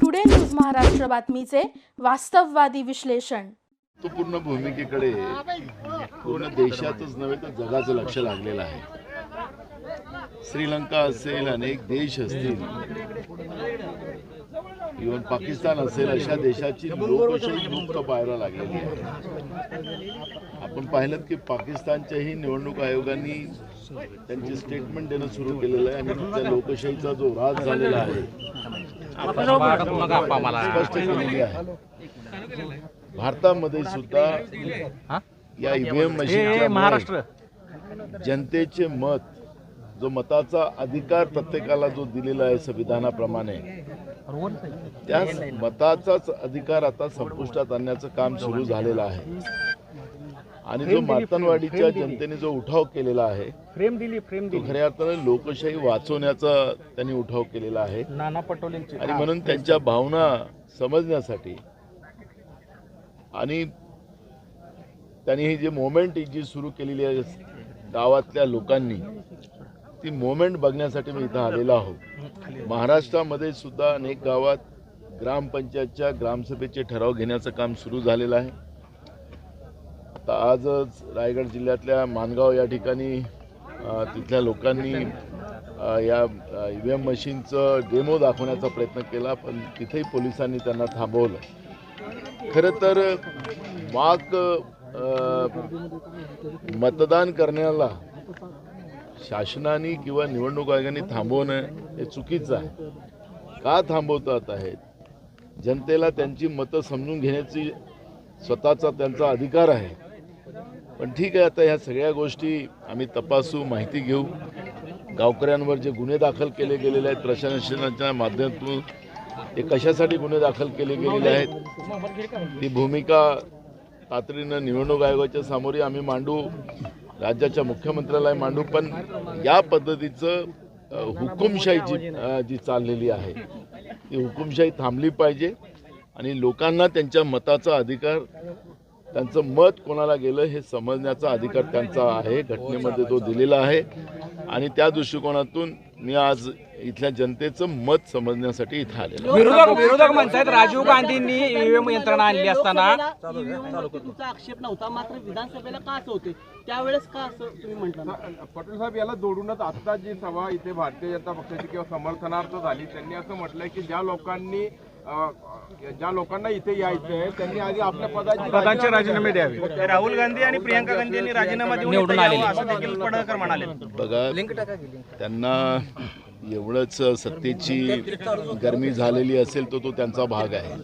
Today news Maharashtra बातमीचे वास्तववादी विश्लेषण महत्त्वपूर्ण भूमिकेकडे पूर्ण देशातच नव्हे तर जगाचं लक्ष लागलेलं आहे. श्रीलंका असेल अनेक देश असतील. इव्हन पाकिस्तान असेल अशा देशाची लोकशाही मुक्त पाहायला लागलेली आहे. आपण पाहिलं की पाकिस्तानच्याही निवडणूक आयोगाने त्यांची स्टेटमेंट देणं सुरू केलेलं आहे आणि त्या लोकशाहीचा जो राज झालेला आहे स्पष्ट केलेली आहे. भारतामध्ये सुद्धा या ईव्हीएम मशीन महाराष्ट्र. जनतेचे मत जो मताचा अधिकार प्रत्येकाला जो दिलेला आहे संविधानाप्रमाणे त्या मताचाच अधिकार आता संपुष्टात आणण्याचं काम सुरू झालेलं आहे. आणि जो मातनवाडीच्या जनतेने जो उठाव केलेला आहे फ्रेम दिली फ्रेम तो खऱ्या अर्थानं लोकशाही वाचवण्याचा त्यांनी उठाव केलेला आहे. नाना पटोलेंची आणि म्हणून त्यांच्या भावना समजण्यासाठी आणि त्यांनी ही जी मोमेंट जी सुरू केलेली आहे गावातल्या लोकांनी ती मोमेंट बघण्यासाठी मी इथं आलेलो आहोत महाराष्ट्रामध्ये सुद्धा अनेक गावात ग्रामपंचायतच्या ग्रामसभेचे ठराव घेण्याचं काम सुरू झालेलं आहे. आता आजच रायगड जिल्ह्यातल्या मानगाव या ठिकाणी तिथल्या लोकांनी या ई व्ही एम मशीनचं डेमो दाखवण्याचा प्रयत्न केला पण तिथेही पोलिसांनी त्यांना थांबवलं. खरं तर वाक मतदान करण्याला शासनाने किंवा निवडणूक आयोगाने थांबवणं हे चुकीचं आहे. का थांबवतात आहेत? जनतेला त्यांची मतं समजून घेण्याची स्वतःचा त्यांचा अधिकार आहे. पण ठीक आहे आता ह्या सगळ्या गोष्टी आम्ही तपासू माहिती घेऊ. गावकऱ्यांवर जे गुन्हे दाखल केले गेलेले आहेत प्रशासनाच्या माध्यमातून ते कशासाठी गुन्हे दाखल केले गेलेले आहेत ती भूमिका तातडीनं निवडणूक आयोगाच्या सामोरी आम्ही मांडू. राज्याच्या मुख्यमंत्र्याला मांडू पण या पद्धतीचं हुकुमशाही जी जी चाललेली आहे ती हुकुमशाही थांबली पाहिजे. आणि लोकांना त्यांच्या मताचा अधिकार त्यांचं मत कोणाला गेलं हे समजण्याचा अधिकार त्यांचा आहे घटनेमध्ये तो दिलेला आहे. आणि त्या दृष्टिकोनातून मी आज इथल्या जनतेचं मत समजण्यासाठी इथं आलेलो. विरोधक विरोधक म्हणतात राजीव गांधींनी ईव्हीएम यंत्रणा आणली असताना. तुमचा आक्षेप नव्हता मात्र विधानसभेला का असं होते त्यावेळेस का असं तुम्ही म्हटलं पटेल साहेब याला जोडूनच आता जी सभा इथे भारतीय जनता पक्षाची किंवा समर्थनार्थ झाली त्यांनी असं म्हटलंय की ज्या लोकांनी ज्या लोकांना इथे यायचं आहे त्यांनी आधी आपल्या पदाचे पदाचे राजीनामे द्यावे. राहुल गांधी आणि प्रियंका गांधी यांनी राजीनामा देऊन निवडून आलेले. असं देखील पडळकर म्हणाले. बघा त्यांना एवढंच सत्तेची गरमी झालेली असेल तर तो त्यांचा भाग आहे.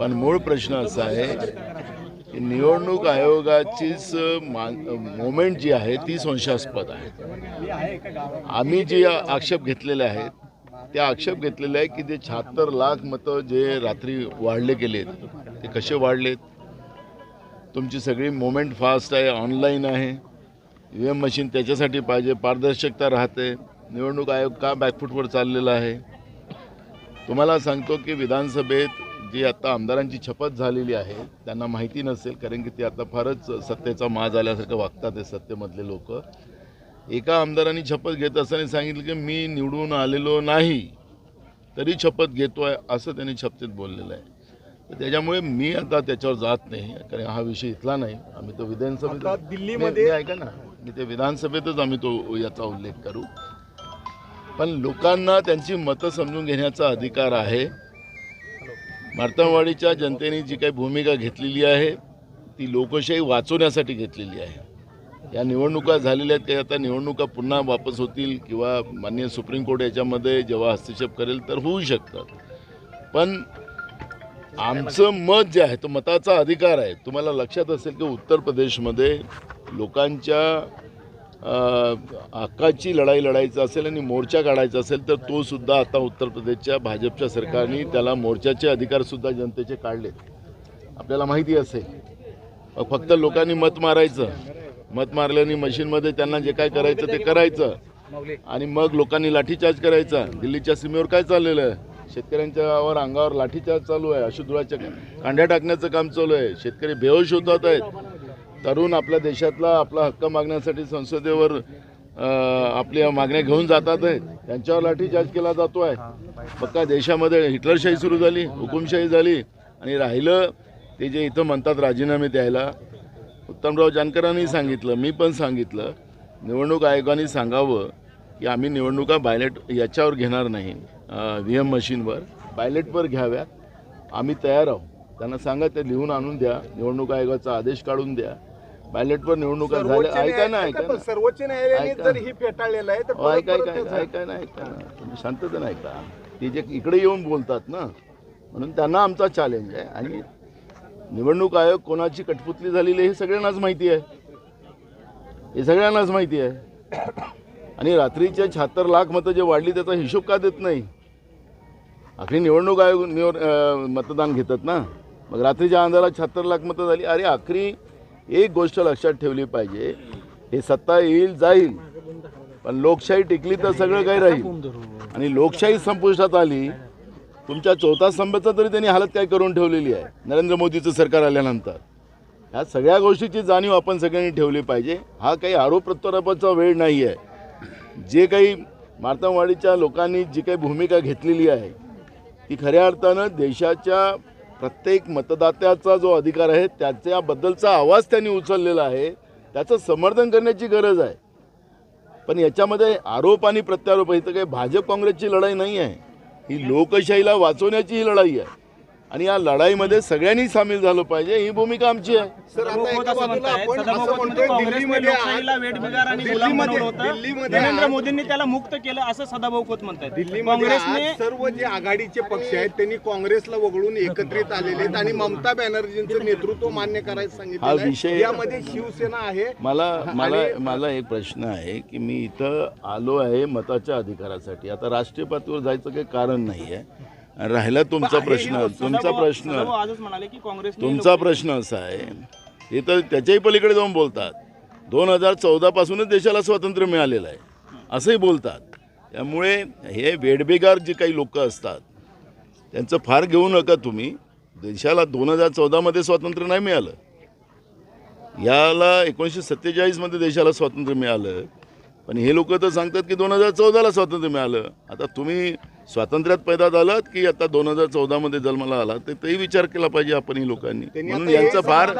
पण मूळ प्रश्न असा आहे की निवडणूक आयोगाचीच मोमेंट जी आहे ती संशयास्पद आहे. आम्ही जे आक्षेप घेतलेले आहेत त्या आक्षेप घेतलेले आहे की जे शहात्तर लाख मतं जे रात्री वाढले गेलेत ते कसे वाढलेत? तुमची सगळी मोमेंट फास्ट आहे ऑनलाईन आहे. ई व्ही एम मशीन त्याच्यासाठी पाहिजे पारदर्शकता राहते. निवडणूक आयोग का बॅकफूटवर चाललेला आहे? तुम्हाला सांगतो की विधानसभेत जी आता आमदारांची शपथ झालेली आहे त्यांना माहिती नसेल कारण की ते आता फारच सत्तेचा माज आल्यासारखं वागतात हे सत्तेमधले लोक. एका आमदारांनी शपथ घेत असताना सांगितलं की मी निवडून आलेलो नाही तरी शपथ घेतोय असं त्यांनी शपथेत बोललेलं आहे. तर त्याच्यामुळे मी आता त्याच्यावर जात नाही कारण हा विषय इथला नाही. आम्ही तो विधानसभेत दिल्लीमध्ये ऐका ना. मी ते विधानसभेतच आम्ही तो याचा उल्लेख करू. पण लोकांना त्यांची मतं समजून घेण्याचा अधिकार आहे. मार्तमवाडीच्या जनतेने जी काही भूमिका घेतलेली आहे ती लोकशाही वाचवण्यासाठी घेतलेली आहे. या निवडणुका झालेल्या आहेत काही आता निवडणुका पुन्हा वापस होतील किंवा माननीय सुप्रीम कोर्ट याच्यामध्ये जेव्हा हस्तक्षेप करेल तर होऊ शकतात. पण आमचं मत जे आहे तो मताचा अधिकार आहे. तुम्हाला लक्षात असेल की उत्तर प्रदेशमध्ये लोकांच्या हक्काची लढाई लढायचं असेल आणि मोर्चा काढायचा असेल तर तो सुद्धा आता उत्तर प्रदेशच्या भाजपच्या सरकारने त्याला मोर्चाचे अधिकारसुद्धा जनतेचे काढले आपल्याला माहिती असेल. फक्त लोकांनी मत मारायचं. मत मारल्याने मशीनमध्ये त्यांना जे काय करायचं ते करायचं. आणि मग लोकांनी लाठीचार्ज करायचा. दिल्लीच्या सीमेवर काय चाललेलं आहे? शेतकऱ्यांच्यावर अंगावर लाठीचार्ज चालू आहे. अशुद्राच्या कांड्या टाकण्याचं काम चालू आहे. शेतकरी बेहोश होत आहेत. तरुण आपल्या देशातला आपला हक्क मागण्यासाठी संसदेवर आपल्या मागण्या घेऊन जातात आहे. त्यांच्यावर लाठीचार्ज केला जातो आहे. पक्का देशामध्ये हिटलरशाही सुरू झाली हुकुमशाही झाली आणि राहिलं ते जे इथं म्हणतात राजीनामे द्यायला. उत्तमराव जानकरांनी सांगितलं मी पण सांगितलं निवडणूक आयोगाने सांगावं की आम्ही निवडणुका बायलेट याच्यावर घेणार नाही व्ही एम मशीनवर बायलेटवर घ्याव्यात. आम्ही तयार आहोत. त्यांना सांगा ते लिहून आणून द्या. निवडणूक आयोगाचा आदेश काढून द्या. बायलेटवर निवडणुका झाल्या. ऐका ना ऐका ना. सर्वोच्च न्यायालयाने. जर ही फेटाळलेलं आहे तर अहो, ऐका परत- ऐका परत ऐका ऐका ना ऐका ना. तुम्ही शांततेनं ऐका ते जे इकडे येऊन बोलतात ना म्हणून त्यांना आमचा चॅलेंज आहे. आणि निवडणूक आयोग कोणाची कठपुतली झालेली आहे हे सगळ्यांनाच माहिती आहे. हे सगळ्यांनाच माहिती आहे. आणि रात्रीचे शहात्तर लाख मतं जे वाढली त्याचा हिशोब का देत नाही? आखरी निवडणूक आयोग निवड मतदान घेतात ना. मग रात्रीच्या अंधारात शहात्तर लाख मतं झाली. अरे आखरी एक गोष्ट लक्षात ठेवली पाहिजे हे सत्ता येईल जाईल. पण लोकशाही टिकली तर सगळं काही राहील. आणि लोकशाही संपुष्टात आली तुमच्या चौथा स्तंभाचं तरी त्यांनी हालत काय करून ठेवलेली आहे नरेंद्र मोदीचं सरकार आल्यानंतर. ह्या सगळ्या गोष्टीची जाणीव आपण सगळ्यांनी ठेवली पाहिजे. हा काही आरोप प्रत्यारोपाचा वेळ नाही आहे. जे काही मार्तमवाडीच्या लोकांनी जी काही भूमिका घेतलेली आहे ती खऱ्या अर्थानं देशाच्या प्रत्येक मतदात्याचा जो अधिकार आहे त्याच्याबद्दलचा आवाज त्यांनी उचललेला आहे. त्याचं समर्थन करण्याची गरज आहे. पण याच्यामध्ये आरोप आणि प्रत्यारोप इथं काही भाजप काँग्रेसची लढाई नाही आहे. ही लोकशाहीला वाचवण्याची ही लढाई आहे. आणि या लढाईमध्ये सगळ्यांनी सामील झालं पाहिजे. ही भूमिका आमची आहे. सर आता एका बाजूला आपण सदाभाऊ असं म्हणतो म्हणतोय काँग्रेसने दिल्लीमध्ये लोकशाहीला वेठबिगार आणि गुलाम दिल्लीमध्ये- बनवलं होतं. दिल्लीमध्ये नरेंद्र आज- मोदींनी त्याला मुक्त केलं असं सदाभाऊ खोत म्हणतात दिल्लीमध्ये काँग्रेसने आज सर्व जे आघाडीचे पक्ष आहेत त्यांनी काँग्रेसला वगळून एकत्रित आलेले आहेत आणि ममता बॅनर्जींचं नेतृत्व मान्य करायचं हा सांगितलं विषय- यामध्ये शिवसेना आहे. मला मला मला एक प्रश्न आहे की मी इथं आलो आहे मताच्या अधिकारासाठी. आता राष्ट्रीय पातळीवर जायचं काही कारण नाही आहे राहिला तुमचा प्रश्न तुमचा प्रश्न. तुमचा प्रश्न असा आहे. हे तर त्याच्याही पलीकडे जाऊन बोलतात. दोन हजार चौदापासूनच देशाला स्वातंत्र्य मिळालेलं आहे. असंही बोलतात. त्यामुळे हे वेडबेगार जे काही लोक असतात त्यांचं फार घेऊ नका तुम्ही. देशाला दोन हजार चौदामध्ये स्वातंत्र्य नाही मिळालं. याला एकोणीसशे सत्तेचाळीसमध्ये देशाला स्वातंत्र्य मिळालं. पण हे लोक तर सांगतात की दोन हजार चौदाला स्वातंत्र्य मिळालं. आता तुम्ही स्वातंत्र्यात पैदा झालात की आता दोन हजार चौदामध्ये जन्माला आलात तर तेही विचार केला पाहिजे आपण ही लोकांनी म्हणून यांचं फार